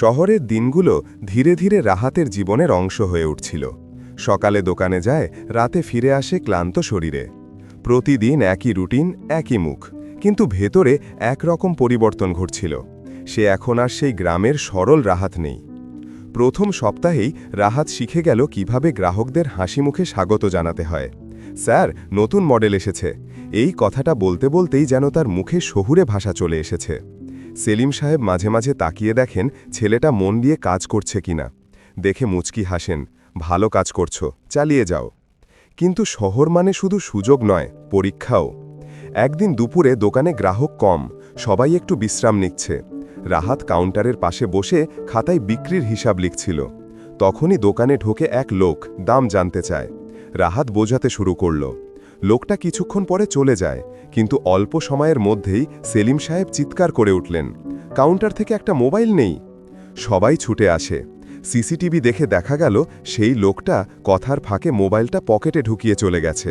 শহরের দিনগুলো ধীরে ধীরে রাহাতের জীবনের অংশ হয়ে উঠছিল। সকালে দোকানে যায়, রাতে ফিরে আসে ক্লান্ত শরীরে। প্রতিদিন একই রুটিন, একই মুখ, কিন্তু ভেতরে একরকম পরিবর্তন ঘটছিল। সে এখন আর সেই গ্রামের সরল রাহাত নেই। প্রথম সপ্তাহেই রাহাত শিখে গেল কীভাবে গ্রাহকদের হাসি মুখে স্বাগত জানাতে হয়। স্যার, নতুন মডেল এসেছে। এই কথাটা বলতে বলতেই যেন তার মুখে শহুরে ভাষা চলে এসেছে। সেলিম সাহেব মাঝে মাঝে তাকিয়ে দেখেন ছেলেটা মন দিয়ে কাজ করছে কিনা। দেখে মুচকি হাসেন, ভালো কাজ করছ, চালিয়ে যাও। কিন্তু শহর মানে শুধু সুযোগ নয়, পরীক্ষাও। একদিন দুপুরে দোকানে গ্রাহক কম, সবাই একটু বিশ্রাম নিচ্ছে। রাহাত কাউন্টারের পাশে বসে খাতায় বিক্রির হিসাব লিখছিল। তখনই দোকানে ঢোকে এক লোক, দাম জানতে চায়। রাহাত বোঝাতে শুরু করল লোকটা কিছুক্ষণ পরে চলে যায়, কিন্তু অল্প সময়ের মধ্যেই সেলিম সাহেব চিৎকার করে উঠলেন, কাউন্টার থেকে একটা মোবাইল নেই? সবাই ছুটে আসে। সিসিটিভি দেখে দেখা গেল সেই লোকটা কথার ফাঁকে মোবাইলটা পকেটে ঢুকিয়ে চলে গেছে।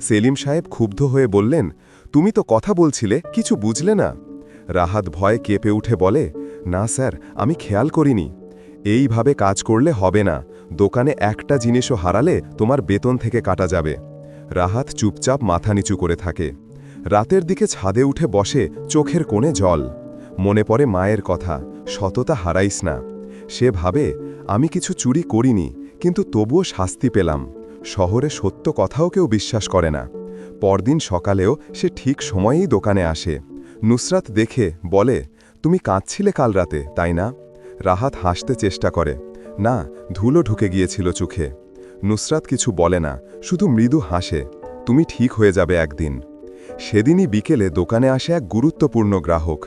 সেলিম সাহেব ক্ষুব্ধ হয়ে বললেন, তুমি তো কথা বলছিলে, কিছু বুঝলে না? রাহাত ভয়ে কেঁপে উঠে বলে, না স্যার, আমি খেয়াল করিনি। এইভাবে কাজ করলে হবে না। দোকানে একটা জিনিসও হারালে তোমার বেতন থেকে কাটা যাবে। রাহাত চুপচাপ মাথা নিচু করে থাকে। রাতের দিকে ছাদে উঠে বসে চোখের কোণে জল। মনে পড়ে মায়ের কথা, সততা হারাইস না। সে ভাবে, আমি কিছু চুরি করিনি, কিন্তু তবুও শাস্তি পেলাম। শহরে সত্য কথাও কেউ বিশ্বাস করে না। পরদিন সকালেও সে ঠিক সময়েই দোকানে আসে। নুসরাত দেখে, বলে, তুমি কাঁদছিলে কাল রাতে, তাই না? রাহাত হাসতে চেষ্টা করে। না, ধুলো ঢুকে গিয়েছিল চোখে। নুসরাত কিছু বলে না, শুধু মৃদু হাসে, তুমি ঠিক হয়ে যাবে একদিন। সেদিনই বিকেলে দোকানে আসে এক গুরুত্বপূর্ণ গ্রাহক,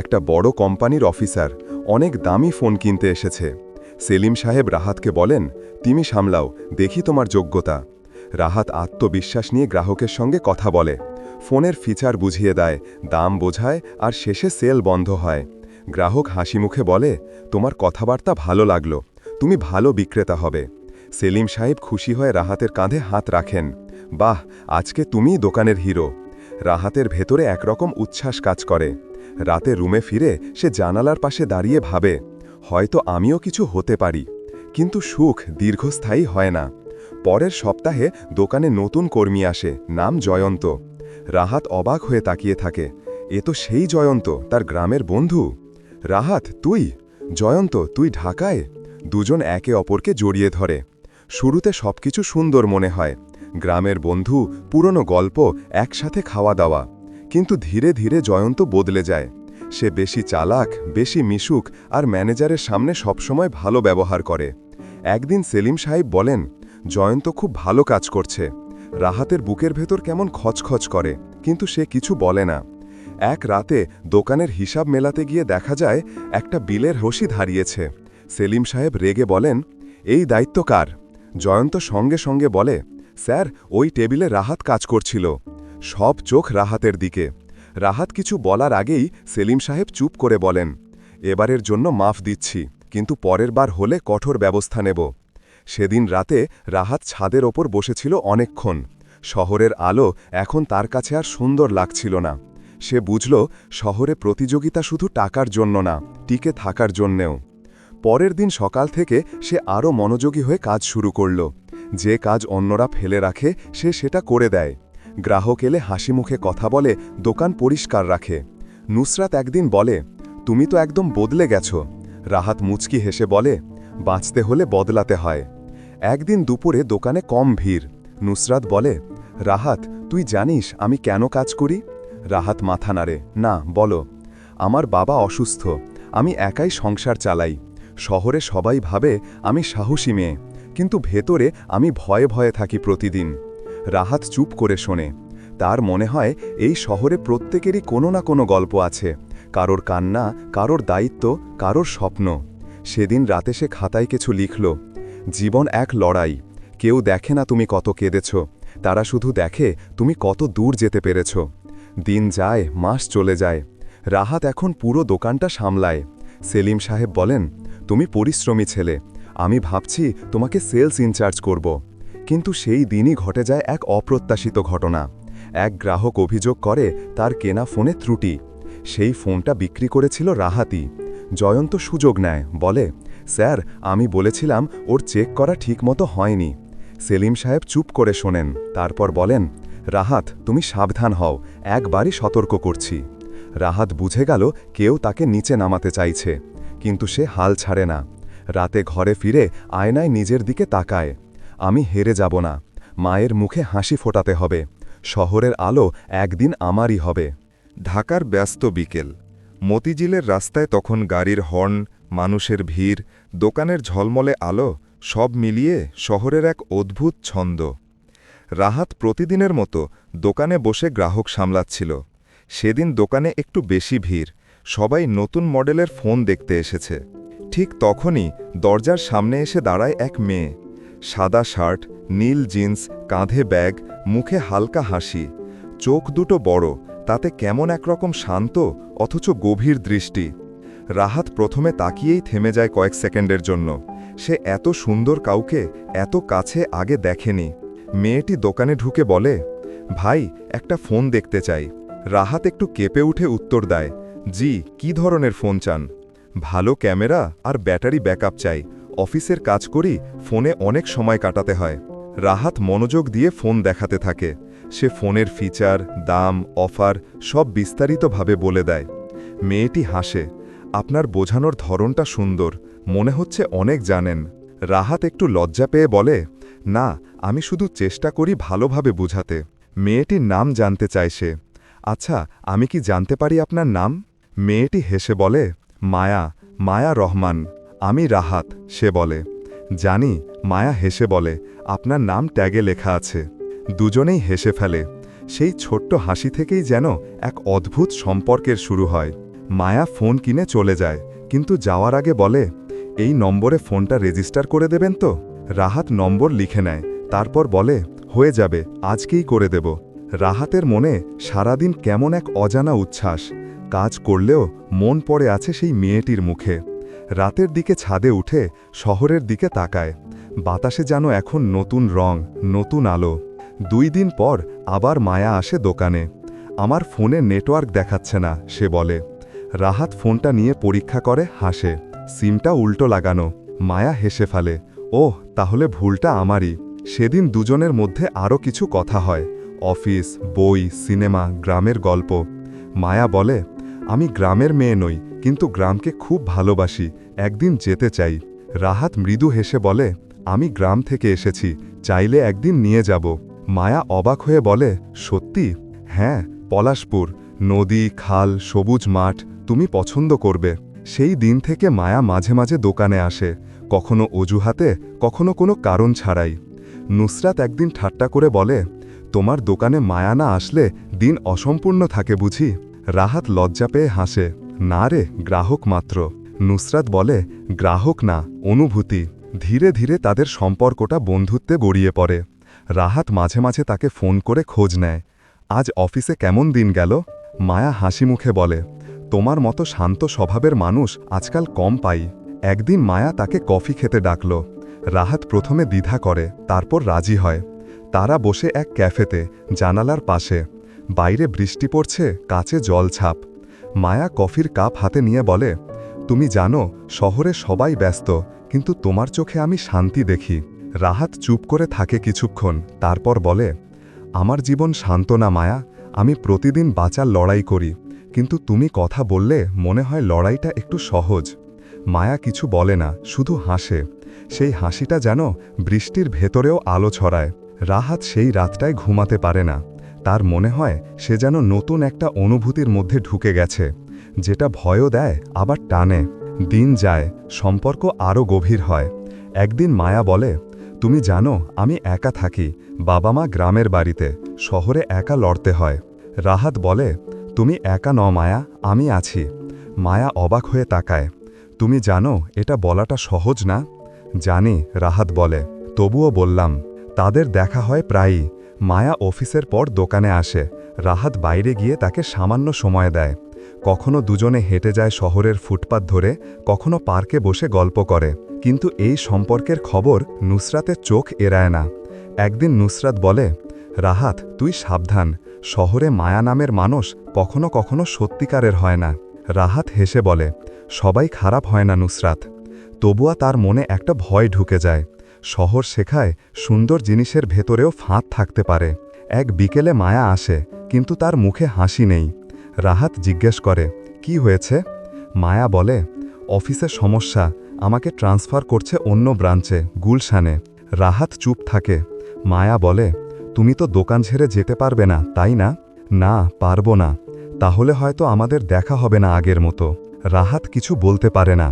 একটা বড় কোম্পানির অফিসার, অনেক দামি ফোন কিনতে এসেছে। সেলিম সাহেব রাহাতকে বলেন, তুমি সামলাও, দেখি তোমার যোগ্যতা। রাহাত আত্মবিশ্বাস নিয়ে গ্রাহকের সঙ্গে কথা বলে, ফোনের ফিচার বুঝিয়ে দেয়, দাম বোঝায় আর শেষে সেল বন্ধ হয়। গ্রাহক হাসি মুখে বলে, তোমার কথাবার্তা ভালো লাগল, তুমি ভালো বিক্রেতা হবে। সেলিম সাহেব খুশি হয়ে রাহাতের কাঁধে হাত রাখেন। বাহ, আজকে তুমিই দোকানের হিরো। রাহাতের ভেতরে একরকম উচ্ছ্বাস কাজ করে। রাতে রুমে ফিরে সে জানালার পাশে দাঁড়িয়ে ভাবে, হয়তো আমিও কিছু হতে পারি। কিন্তু সুখ দীর্ঘস্থায়ী হয় না। পরের সপ্তাহে দোকানে নতুন কর্মী আসে, নাম জয়ন্ত। রাহাত অবাক হয়ে তাকিয়ে থাকে, এ তো সেই জয়ন্ত, তার গ্রামের বন্ধু? রাহাত, তুই? জয়ন্ত, তুই ঢাকায়? দুজন একে অপরকে জড়িয়ে ধরে। শুরুতে সবকিছু সুন্দর মনে হয়। গ্রামের বন্ধু, পুরনো গল্প, একসাথে খাওয়া দাওয়া। কিন্তু ধীরে ধীরে জয়ন্ত বদলে যায়। সে বেশি চালাক, বেশি মিশুক আর ম্যানেজারের সামনে সবসময় ভালো ব্যবহার করে। একদিন সেলিম সাহেব বলেন, জয়ন্ত খুব ভালো কাজ করছে। রাহাতের বুকের ভেতর কেমন খচখচ করে, কিন্তু সে কিছু বলে না। এক রাতে দোকানের হিসাব মেলাতে গিয়ে দেখা যায়, একটা বিলের রসিদ হারিয়েছে সেলিম সাহেব রেগে বলেন, এই দায়িত্ব কার? জয়ন্ত সঙ্গে সঙ্গে বলে, স্যার, ওই টেবিলে রাহাত কাজ করছিল। সব চোখ রাহাতের দিকে। রাহাত কিছু বলার আগেই সেলিম সাহেব চুপ করে বলেন, এবারের জন্য মাফ দিচ্ছি, কিন্তু পরের বার হলে কঠোর ব্যবস্থা নেব। সেদিন রাতে রাহাত ছাদের ওপর বসেছিল অনেকক্ষণ। শহরের আলো এখন তার কাছে আর সুন্দর লাগছিল না। সে বুঝল, শহরে প্রতিযোগিতা শুধু টাকার জন্য না, টিকে থাকার জন্যেও। পরের দিন সকাল থেকে সে আরও মনোযোগী হয়ে কাজ শুরু করল। যে কাজ অন্যরা ফেলে রাখে, সে সেটা করে দেয়। গ্রাহক এলে হাসি মুখে কথা বলে, দোকান পরিষ্কার রাখে। নুসরাত একদিন বলে, তুমি তো একদম বদলে গেছো। রাহাত মুচকি হেসে বলে, বাঁচতে হলে বদলাতে হয়। একদিন দুপুরে দোকানে কম ভিড়। নুসরাত বলে, রাহাত, তুই জানিস আমি কেন কাজ করি? রাহাত মাথা নাড়ে, না, বলো। আমার বাবা অসুস্থ। আমি একাই সংসার চালাই। শহরে সবাই ভাবে আমি সাহসী মেয়ে, কিন্তু ভেতরে আমি ভয়ে ভয়ে থাকি প্রতিদিন। রাহাত চুপ করে শোনে। তার মনে হয় এই শহরে প্রত্যেকেরই কোনো না কোনো গল্প আছে, কারোর কান্না, কারোর দায়িত্ব, কারোর স্বপ্ন। সেদিন রাতে সে খাতায় কিছু লিখল, জীবন এক লড়াই, কেউ দেখে না তুমি কত কেঁদেছ, তারা শুধু দেখে তুমি কত দূর যেতে পেরেছ। দিন যায়, মাস চলে যায়, রাহাত এখন পুরো দোকানটা সামলায়। সেলিম সাহেব বলেন তুমি পরিশ্রমী ছেলে। আমি ভাবছি তোমাকে সেলস ইনচার্জ করব। কিন্তু সেই দিনই ঘটে যায় এক অপ্রত্যাশিত ঘটনা। এক গ্রাহক অভিযোগ করে, তার কেনা ফোনে ত্রুটি। সেই ফোনটা বিক্রি করেছিল রাহাতি। জয়ন্ত সুযোগ নেয়, বলে, স্যার, আমি বলেছিলাম ওর চেক করা ঠিকমতো হয়নি। সেলিম সাহেব চুপ করে শোনেন, তারপর বলেন, রাহাত, তুমি সাবধান হও, একবারই সতর্ক করছি। রাহাত বুঝে গেল কেউ তাকে নিচে নামাতে চাইছে। কিন্তু সে হাল ছাড়ে না। রাতে ঘরে ফিরে আয়নায় নিজের দিকে তাকায়। আমি হেরে যাব না। মায়ের মুখে হাসি ফোটাতে হবে। শহরের আলো একদিন আমারই হবে। ঢাকার ব্যস্ত বিকেল। মতিঝিলের রাস্তায় তখন গাড়ির হর্ন, মানুষের ভিড়, দোকানের ঝলমলে আলো, সব মিলিয়ে শহরের এক অদ্ভুত ছন্দ। রাহাত প্রতিদিনের মতো দোকানে বসে গ্রাহক সামলাচ্ছিল। সেদিন দোকানে একটু বেশি ভিড়। সবাই নতুন মডেলের ফোন দেখতে এসেছে। ঠিক তখনই দরজার সামনে এসে দাঁড়ায় এক মেয়ে। সাদা শার্ট, নীল জিন্স, কাঁধে ব্যাগ, মুখে হালকা হাসি। চোখ দুটো বড়, তাতে কেমন একরকম শান্ত, অথচ গভীর দৃষ্টি। রাহাত প্রথমে তাকিয়েই থেমে যায় কয়েক সেকেন্ডের জন্য। সে এত সুন্দর কাউকে, এত কাছে আগে দেখেনি। মেয়েটি দোকানে ঢুকে বলে, ভাই, একটা ফোন দেখতে চাই। রাহাত একটু কেঁপে উঠে উত্তর দেয় জি, কি ধরনের ফোন চান? ভালো ক্যামেরা আর ব্যাটারি ব্যাকআপ চাই। অফিসের কাজ করি, ফোনে অনেক সময় কাটাতে হয়। রাহাত মনোযোগ দিয়ে ফোন দেখাতে থাকে। সে ফোনের ফিচার, দাম, অফার সব বিস্তারিতভাবে বলে দেয়। মেয়েটি হাসে। আপনার বোঝানোর ধরনটা সুন্দর, মনে হচ্ছে অনেক জানেন। রাহাত একটু লজ্জা পেয়ে বলে, না, আমি শুধু চেষ্টা করি ভালোভাবে বুঝাতে। মেয়েটির নাম জানতে চায় সে। আচ্ছা আমি কি জানতে পারি আপনার নাম? মেয়েটি হেসে বলে, মায়া মায়া রহমান, আমি রাহাত, সে বলে। জানি, মায়া হেসে বলে, আপনার নাম ট্যাগে লেখা আছে। দুজনেই হেসে ফেলে। সেই ছোট্ট হাসি থেকেই যেন এক অদ্ভুত সম্পর্কের শুরু হয়। মায়া ফোন কিনে চলে যায়, কিন্তু যাওয়ার আগে বলে, এই নম্বরে ফোনটা রেজিস্টার করে দেবেন তো? রাহাত নম্বর লিখে নেয়, তারপর বলে, হয়ে যাবে, আজকেই করে দেব। রাহাতের মনে সারাদিন কেমন এক অজানা উচ্ছ্বাস কাজ করলেও মন পড়ে আছে সেই মেয়েটির মুখে। রাতের দিকে ছাদে উঠে শহরের দিকে তাকায়। বাতাসে যেন এখন নতুন রং, নতুন আলো। দুই দিন পর আবার মায়া আসে দোকানে। আমার ফোনে নেটওয়ার্ক দেখাচ্ছে না, সে বলে। রাহাত ফোনটা নিয়ে পরীক্ষা করে, হাসে। সিমটা উল্টো লাগানো। মায়া হেসে ফেলে। ওহ, তাহলে ভুলটা আমারই। সেদিন দুজনের মধ্যে আরও কিছু কথা হয়। অফিস, বই, সিনেমা, গ্রামের গল্প। মায়া বলে আমি গ্রামের মেয়ে নই, কিন্তু গ্রামকে খুব ভালোবাসি, একদিন যেতে চাই। রাহাত মৃদু হেসে বলে, আমি গ্রাম থেকে এসেছি, চাইলে একদিন নিয়ে যাব। মায়া অবাক হয়ে বলে, সত্যি? হ্যাঁ পলাশপুর, নদী, খাল, সবুজ মাঠ, তুমি পছন্দ করবে। সেই দিন থেকে মায়া মাঝে মাঝে দোকানে আসে, কখনো অজুহাতে, কখনো কোনো কারণ ছাড়াই। নুসরাত একদিন ঠাট্টা করে বলে, তোমার দোকানে মায়া না আসলে দিন অসম্পূর্ণ থাকে বুঝি? রাহাত লজ্জা পেয়ে হাসে, না রে, গ্রাহক মাত্র। নুসরাত বলে, গ্রাহক না, অনুভূতি। ধীরে ধীরে তাদের সম্পর্কটা বন্ধুত্বে গড়িয়ে পড়ে। রাহাত মাঝে মাঝে তাকে ফোন করে খোঁজ নেয়, আজ অফিসে কেমন দিন গেল? মায়া হাসি মুখে বলে, তোমার মতো শান্ত স্বভাবের মানুষ আজকাল কম পাই। একদিন মায়া তাকে কফি খেতে ডাকল। রাহাত প্রথমে দ্বিধা করে, তারপর রাজি হয়। তারা বসে এক ক্যাফেতে, জানালার পাশে। বাইরে বৃষ্টি পড়ছে, কাছে জল ছাপ। মায়া কফির কাপ হাতে নিয়ে বলে, তুমি জানো, শহরে সবাই ব্যস্ত, কিন্তু তোমার চোখে আমি শান্তি দেখি। রাহাত চুপ করে থাকে কিছুক্ষণ, তারপর বলে, আমার জীবন শান্ত না, মায়া। আমি প্রতিদিন বাঁচার লড়াই করি, কিন্তু তুমি কথা বললে মনে হয় লড়াইটা একটু সহজ। মায়া কিছু বলে না, শুধু হাসে। সেই হাসিটা যেন বৃষ্টির ভেতরেও আলো ছড়ায়। রাহাত সেই রাতটায় ঘুমাতে পারে না। তার মনে হয় সে যেন নতুন একটা অনুভূতির মধ্যে ঢুকে গেছে, যেটা ভয়ও দেয়, আবার টানে। দিন যায়, সম্পর্ক আরও গভীর হয়। একদিন মায়া বলে, তুমি জানো, আমি একা থাকি, বাবা মা গ্রামের বাড়িতে, শহরে একা লড়তে হয়। রাহাত বলে, তুমি একা ন মায়া, আমি আছি। মায়া অবাক হয়ে তাকায়, তুমি জানো, এটা বলাটা সহজ না? জানি, রাহাত বলে, তবুও বললাম, তাদের দেখা হয় প্রায়ই। মায়া অফিসের পর দোকানে আসে। রাহাত বাইরে গিয়ে তাকে সামান্য সময় দেয়। কখনো দুজনে হেঁটে যায় শহরের ফুটপাত ধরে, কখনো পার্কে বসে গল্প করে। কিন্তু এই সম্পর্কের খবর নুসরাতের চোখ এড়ায় না। একদিন নুসরাত বলে, রাহাত, তুই সাবধান। শহরে মায়া নামের মানুষ কখনো কখনো সত্যিকারের হয় না। রাহাত হেসে বলে, সবাই খারাপ হয় না নুসরাত। তবুয়া তার মনে একটা ভয় ঢুকে যায়। শহর শেখায় সুন্দর জিনিসের ভেতরেও ফাঁদ থাকতে পারে। এক বিকেলে মায়া আসে, কিন্তু তার মুখে হাসি নেই। রাহাত জিজ্ঞেস করে, কি হয়েছে? মায়া বলে, অফিসে সমস্যা, আমাকে ট্রান্সফার করছে অন্য ব্রাঞ্চে, গুলশানে। রাহাত চুপ থাকে। মায়া বলে, তুমি তো দোকান ছেড়ে যেতে পারবে না, তাই না? না, পারব না। তাহলে হয়তো আমাদের দেখা হবে না আগের মতো। রাহাত কিছু বলতে পারে না।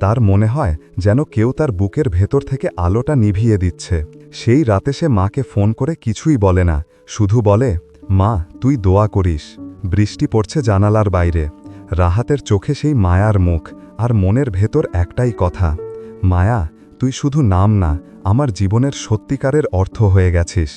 তার মনে হয় যেন কেউ তার বুকের ভেতর থেকে আলোটা নিভিয়ে দিচ্ছে। সেই রাতে সে মাকে ফোন করে কিছুই বলে না, শুধু বলে, মা, তুই দোয়া করিস। বৃষ্টি পড়ছে জানালার বাইরে। রাহাতের চোখে সেই মায়ার মুখ, আর মনের ভেতর একটাই কথা, মায়া, তুই শুধু নাম না, আমার জীবনের সত্যিকারের অর্থ হয়ে গেছিস।